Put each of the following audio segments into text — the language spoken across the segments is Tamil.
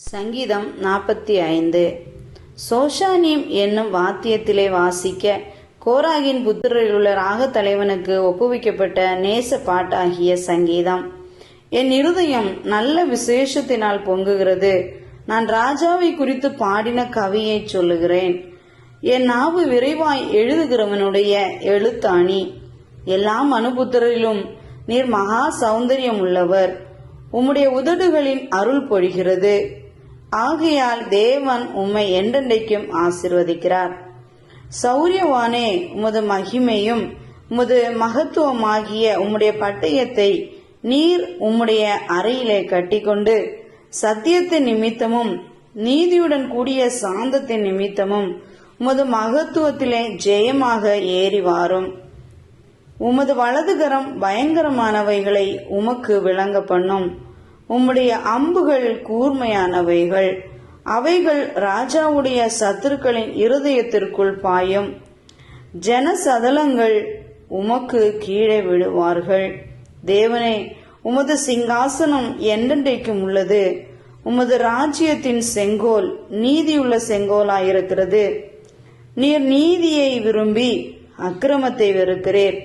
சங்கீதம் நாற்பத்தி ஐந்து. சோஷானியம் என்னும் வாத்தியத்திலே வாசிக்க கோராகின் புத்திரரிலுள்ள ராக தலைவனுக்கு ஒப்புவிக்கப்பட்ட நேச பாட்டாகிய சங்கீதம். என் இருதயம் நல்ல விசேஷத்தினால் பொங்குகிறது. நான் ராஜாவை குறித்து பாடின கவியை சொல்லுகிறேன். என் நாவு விரைவாய் எழுதுகிறவனுடைய எழுத்தாணி. எல்லா மனுபுத்திரரிலும் நீர் மகா சௌந்தரியம் உள்ளவர் உம்முடைய உதடுகளின் அருள் பொழிகிறது. ஆகையால் தேவன் உம்மை என்றென்றைக்கும் ஆசிர்வதிக்கிறார். சௌரியவானே உமது மகிமையும் உமது மகத்துவமாகிய உம்முடைய பட்டயத்தை நீர் உம்முடைய அறையிலே கட்டிக்கொண்டு சத்தியத்தின் நிமித்தமும் நீதியுடன் கூடிய சாந்தத்தின் நிமித்தமும் உமது மகத்துவத்திலே ஜெயமாக ஏறி வாரும். உமது வலதுகரம் பயங்கரமானவைகளை உமக்கு விளங்க பண்ணும் உம்முடைய அம்புகள் கூர்மையானவைகள். அவைகள் ராஜாவுடைய சத்துருக்களின் இருதயத்திற்குள் பாயும். ஜனசதலங்கள் உமக்கு கீழே விடுவார்கள் தேவனே உமது சிங்காசனம் என்றென்றைக்கும் உள்ளது. உமது ராஜ்யத்தின் செங்கோல் நீதியுள்ள செங்கோலாயிருக்கிறது. நீர் நீதியை விரும்பி அக்கிரமத்தை வெறுக்கிறேன்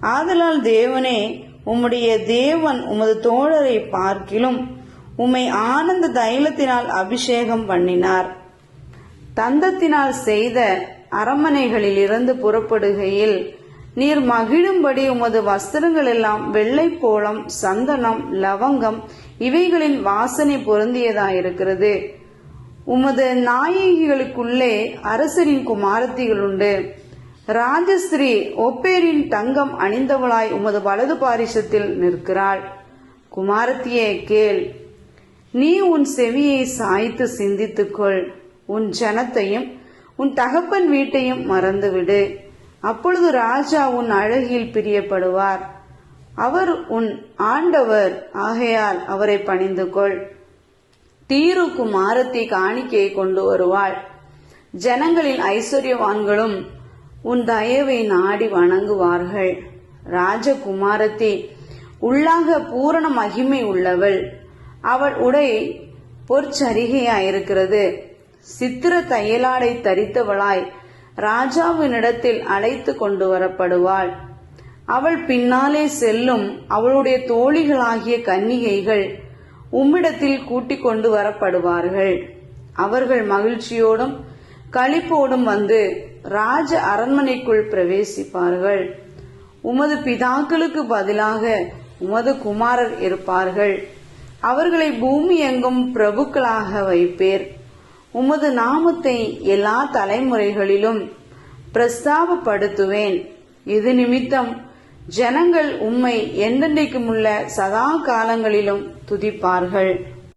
ஆதலால் தேவனே உம்முடைய தேவன் உமது தோழரை பார்க்கிலும் உம்மை ஆனந்த தைலத்தினால் அபிஷேகம் பண்ணினார். தந்தத்தினால் செய்த அரமனைகளிலிருந்து புறப்படுகையில் நீர் மகிழும்படி உமது வஸ்திரங்கள் எல்லாம் வெள்ளை கோலம் சந்தனம் லவங்கம் இவைகளின் வாசனை பொருந்தியதாயிருக்கிறது. உமது நாயகிகளுக்குள்ளே அரசரின் குமாரத்திகள் உண்டு. ராஜஸ்ரீ ஒப்பேரின் தங்கம் அணிந்தவளாய் உமது வலது பாரிசத்தில் நிற்கிறாள். குமாரத்தியே கேள். நீ உன் செவியை சாய்த்து சிந்தித்துக்கொள். உன் ஜனத்தையும் உன் தகப்பன் வீட்டையும் மறந்துவிடு. அப்பொழுது ராஜா உன் அழகில் பிரியப்படுவார். அவர் உன் ஆண்டவர் ஆகையால் அவரை பணிந்து கொள் தீரு குமாரத்தை காணிக்கையை கொண்டு வருவாள். ஜனங்களின் ஐஸ்வர்யவான்களும் உன் தயவை நாடி வணங்குவார்கள். ராஜகுமாரத்தி உள்ளாக பூரண மகிமை உள்ளவள். அவள் உடை பொற்சரிகையாயிருக்கிறது. சித்திர தையலாடை தரித்தவளாய் ராஜாவினிடத்தில் அழைத்து கொண்டு வரப்படுவாள் அவள் பின்னாலே செல்லும் அவளுடைய தோழிகளாகிய கன்னிகைகள் உம்மிடத்தில் கூட்டிக் கொண்டு வரப்படுவார்கள். அவர்கள் மகிழ்ச்சியோடும் களிப்போடும் வந்து ராஜ அரண்மனைக்குள் பிரவேசிப்பார்கள். உமது பிதாக்களுக்கு பதிலாக உமது குமாரர் இருப்பார்கள். அவர்களை பூமி எங்கும் பிரபுக்களாக வைப்பேர். உமது நாமத்தை எல்லா தலைமுறைகளிலும் பிரஸ்தாபப்படுத்துவேன். இது நிமித்தம் ஜனங்கள் உம்மை என்றென்றைக்கும் உள்ள சதா காலங்களிலும் துதிப்பார்கள்.